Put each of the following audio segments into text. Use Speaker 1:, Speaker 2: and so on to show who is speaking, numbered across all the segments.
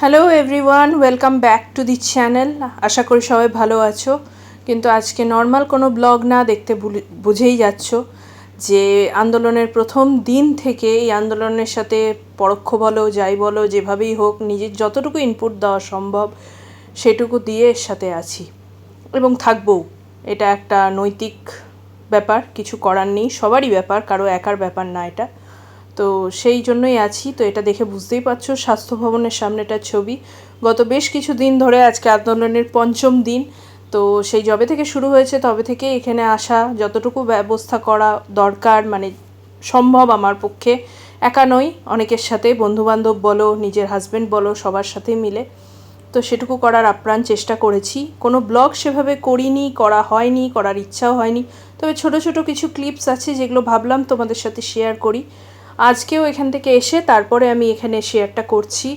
Speaker 1: Hello everyone welcome back to the channel আশা করি সবাই ভালো আছো। কিন্তু আজকে নর্মাল কোনো ব্লগ না দেখতে বুঝেই যাচ্ছ যে আন্দোলনের প্রথম দিন থেকে এই আন্দোলনের সাথে পরোক্ষ বলো, যাই বলো, যেভাবেই হোক, নিজের যতটুকু ইনপুট দেওয়া সম্ভব সেটুকু দিয়ে এর সাথে আছি। এবং থাকবও এটা একটা নৈতিক ব্যাপার, কিছু করার নেই, সবারই ব্যাপার, কারও একার ব্যাপার না এটা। তো সেই জন্যই আছি। তো এটা দেখে বুঝতেই পারছ, স্বাস্থ্য ভবনের সামনেটার ছবি। গত বেশ কিছু দিন ধরে আজকে আন্দোলনের পঞ্চম দিন। তো সেই যবে থেকে শুরু হয়েছে, তবে থেকে এখানে আসা, যতটুকু ব্যবস্থা করা দরকার মানে সম্ভব আমার পক্ষে, একা নই। অনেকের সাথে বন্ধুবান্ধব বলো, নিজের হাজব্যান্ড বলো, সবার সাথে মিলে। তো সেটুকু করার আপ্রাণ চেষ্টা করেছি। কোনো ব্লগ সেভাবে করিনি, করা হয়নি, করার ইচ্ছাও হয়নি। তবে ছোট ছোট কিছু ক্লিপস আছে, যেগুলো ভাবলাম তোমাদের সাথে শেয়ার করি। আজকেও এখান থেকে এসে তারপরে আমি এখানে শেয়ারটা করছি।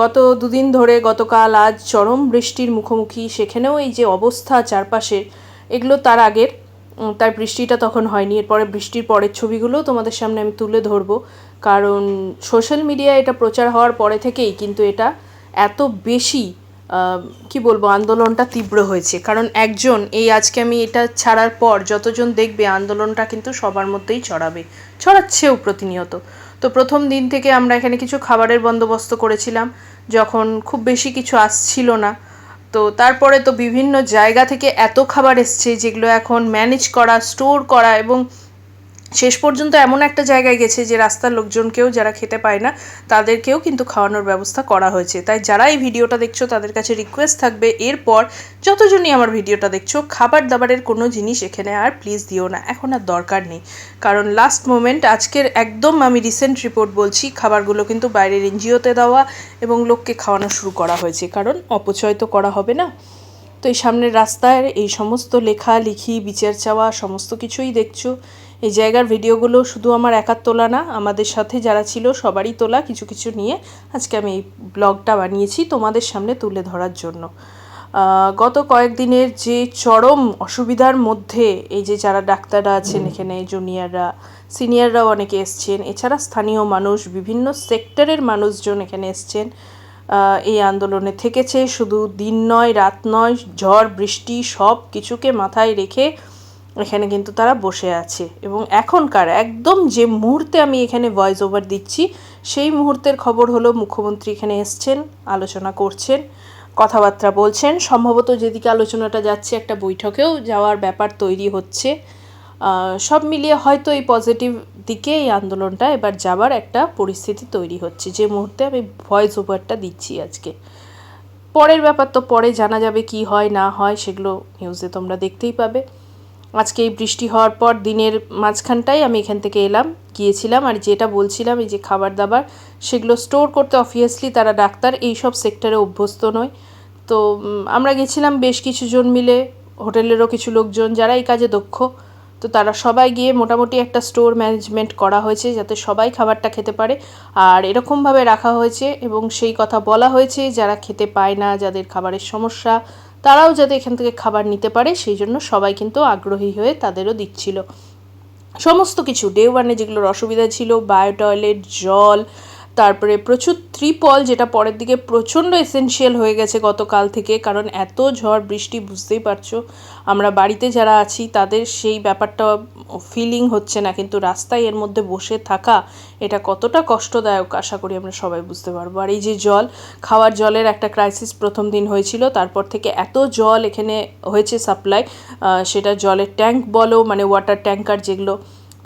Speaker 1: গত দুদিন ধরে গতকাল আজ চরম বৃষ্টির মুখোমুখি। সেখানেও এই যে অবস্থা চারপাশের, এগুলো তার আগের তার বৃষ্টিটা তখন হয়নি। এরপরে বৃষ্টির পরের ছবিগুলো তোমাদের সামনে আমি তুলে ধরবো। কারণ সোশ্যাল মিডিয়ায় এটা প্রচার হওয়ার পরে থেকেই কিন্তু এটা এত বেশি কি বলব, আন্দোলনটা তীব্র হয়েছে। কারণ একজন, এই আজকে আমি এটা ছাড়ার পর যতজন দেখবে, আন্দোলনটা কিন্তু সবার মধ্যেই ছড়াবে, ছড়াচ্ছেও প্রতিনিয়ত। তো প্রথম দিন থেকে আমরা এখানে কিছু খাবারের বন্দোবস্ত করেছিলাম, যখন খুব বেশি কিছু আসছিল না। তো তারপরে তো বিভিন্ন জায়গা থেকে এত খাবার এসছে, যেগুলো এখন ম্যানেজ করা স্টোর করা এবং শেষ পর্যন্ত এমন একটা জায়গায় গেছে যে রাস্তার লোকজনকেও যারা খেতে পায় না, তাদেরকেও কিন্তু খাওয়ানোর ব্যবস্থা করা হয়েছে। তাই যারা এই ভিডিওটা দেখছ, তাদের কাছে রিকোয়েস্ট থাকবে, এরপর যতজনই আমার ভিডিওটা দেখছ খাবার দাবারের কোনো জিনিস এখানে আর প্লিজ দিও না। এখন আর দরকার নেই। কারণ লাস্ট মোমেন্ট আজকের একদম আমি রিসেন্ট রিপোর্ট বলছি, খাবারগুলো কিন্তু বাইরের এনজিওতে দেওয়া এবং লোককে খাওয়ানো শুরু করা হয়েছে। কারণ অপচয় তো করা হবে না। তো এই সামনের রাস্তায় এই সমস্ত লেখা লিখি বিচার চাওয়া, সমস্ত কিছুই দেখছ। এই জায়গার ভিডিওগুলো শুধু আমার একার তোলা না, আমাদের সাথে যারা ছিল সবারই তোলা কিছু কিছু নিয়ে আজকে আমি এই ব্লগটা বানিয়েছি তোমাদের সামনে তুলে ধরার জন্য। গত কয়েকদিনের যে চরম অসুবিধার মধ্যে এই যে যারা ডাক্তাররা আছেন, এখানে জুনিয়ররা, সিনিয়ররাও অনেকে এসছেন, এছাড়া স্থানীয় মানুষ, বিভিন্ন সেক্টরের মানুষজন এখানে এসছেন এই আন্দোলনে থেকেছে। শুধু দিন নয়, রাত নয়, ঝড়, বৃষ্টি সব কিছুকে মাথায় রেখে এখানে কিন্তু তারা বসে আছে। এবং এখনকার একদম যে মুহূর্তে আমি এখানে ভয়েস ওভার দিচ্ছি, সেই মুহূর্তের খবর হলো মুখ্যমন্ত্রী এখানে এসছেন, আলোচনা করছেন, কথাবার্তা বলছেন। সম্ভবত যেদিকে আলোচনাটা যাচ্ছে, একটা বৈঠকেও যাওয়ার ব্যাপার তৈরি হচ্ছে। সব মিলিয়ে হয়তো এই পজিটিভ দিকে এই আন্দোলনটা এবার যাবার একটা পরিস্থিতি তৈরি হচ্ছে। যে মুহূর্তে আমি ভয়েস ওভারটা দিচ্ছি আজকে। পরের ব্যাপার তো পরে জানা যাবে কি হয়, না হয়, সেগুলো নিউজে তোমরা দেখতেই পাবে। আজকে এই বৃষ্টি হওয়ার পর দিনের মাঝখানটাই আমি এখান থেকে এলাম, গিয়েছিলাম আর যেটা বলছিলাম, এই যে খাবার দাবার, সেগুলো স্টোর করতে অবভিয়াসলি তারা ডাক্তার, এই সব সেক্টরে অভ্যস্ত নয়। তো আমরা গেছিলাম বেশ কিছু জন মিলে, হোটেলেরও কিছু লোকজন যারা এই কাজে দক্ষ। তো তারা সবাই গিয়ে মোটামুটি একটা স্টোর ম্যানেজমেন্ট করা হয়েছে যাতে সবাই খাবারটা খেতে পারে। আর এরকমভাবে রাখা হয়েছে এবং সেই কথা বলা হয়েছে, যারা খেতে পায় না, যাদের খাবারের সমস্যা তারাও যাতে এখান থেকে খাবার নিতে পারে, সেই জন্য সবাই কিন্তু আগ্রহী হয়ে তাদেরও দিচ্ছিল। সমস্ত কিছু ডে ওয়ানে যেগুলোর অসুবিধা ছিল বায়ো টয়লেট জল তারপরে প্রচুর ত্রিপল, যেটা পরের দিকে প্রচণ্ড এসেনশিয়াল হয়ে গেছে গতকাল থেকে, কারণ এত ঝড়, বৃষ্টি, বুঝতেই পারছ। আমরা বাড়িতে যারা আছি, তাদের সেই ব্যাপারটা ফিলিং হচ্ছে না, কিন্তু রাস্তায় এর মধ্যে বসে থাকা, এটা কতটা কষ্টদায়ক আশা করি আমরা সবাই বুঝতে পারব। আর এই যে জল, খাওয়ার জলের একটা ক্রাইসিস প্রথম দিন হয়েছিল, তারপর থেকে এত জল এখানে হয়েছে সাপ্লাই সেটা জলের ট্যাঙ্ক বলো মানে ওয়াটার ট্যাঙ্কার যেগুলো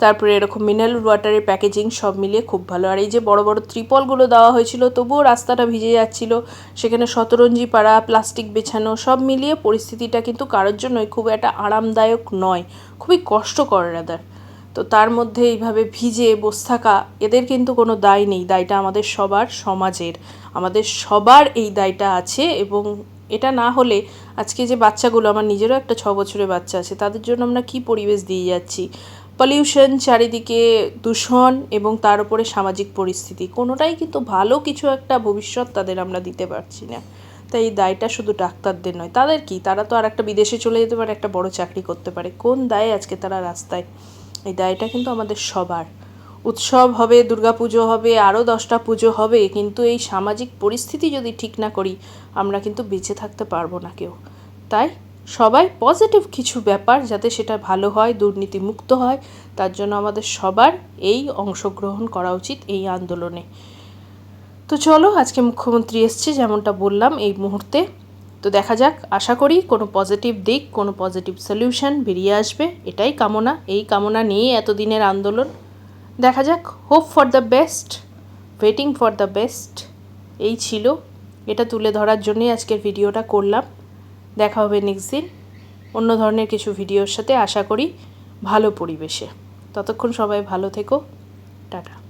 Speaker 1: তারপরে এরকম মিনারেল ওয়াটারের প্যাকেজিং সব মিলিয়ে খুব ভালো। আর এই যে বড় বড় ত্রিপলগুলো দেওয়া হয়েছিল, তবুও রাস্তাটা ভিজে যাচ্ছিল। সেখানে শতরঞ্জি পাড়া প্লাস্টিক বেছানো, সব মিলিয়ে পরিস্থিতিটা কিন্তু কারোর জন্যই খুব একটা আরামদায়ক নয়। খুবই কষ্টকর রাদার তো তার মধ্যে এইভাবে ভিজে বসে থাকা, এদের কিন্তু কোনো দায় নেই। দায়টা আমাদের সবার, সমাজের। আমাদের সবার এই দায়টা আছে এবং এটা না হলে আজকে যে বাচ্চাগুলো, আমার নিজেরও একটা ছ বছরের বাচ্চা আছে, তাদের জন্য আমরা কি পরিবেশ দিয়ে যাচ্ছি? পলিউশন চারিদিকে দূষণ এবং তার উপরে সামাজিক পরিস্থিতি। কোনোটাই কিন্তু ভালো কিছু একটা ভবিষ্যৎ তাদের আমরা দিতে পারছি না। তাই এই দায়টা শুধু ডাক্তারদের নয়, তাদের কি? তারা তো আর একটা বিদেশে চলে যেতে পারে, একটা বড় চাকরি করতে পারে। কোন দায়ে আজকে তারা রাস্তায়? এই দায়টা কিন্তু আমাদের সবার। উৎসব হবে, দুর্গাপুজো হবে, আরও দশটা পুজো হবে, কিন্তু এই সামাজিক পরিস্থিতি যদি ঠিক না করি, আমরা কিন্তু বেঁচে থাকতে পারব না কেউ। তাই সবাই পজিটিভ কিছু ব্যাপার যাতে সেটা ভালো হয় দুর্নীতি মুক্ত হয়, তার জন্য আমাদের সবার এই অংশগ্রহণ করা উচিত এই আন্দোলনে। তো চলো, আজকে মুখ্যমন্ত্রী এসছে, যেমনটা বললাম এই মুহূর্তে। তো দেখা যাক, আশা করি কোনো পজিটিভ দিক, কোনো পজিটিভ সলিউশন বেরিয়ে আসবে, এটাই কামনা। এই কামনা নিয়েই এতদিনের আন্দোলন। দেখা যাক hope for the best waiting for the best এই ছিল। এটা তুলে ধরার জন্যই আজকের ভিডিওটা করলাম। দেখা হবে নেক্সট দিন। অন্য ধরনের কিছু ভিডিওর সাথে আশা করি ভালো পরিবেশে। ততক্ষণ সবাই ভালো থেকো। টাটা।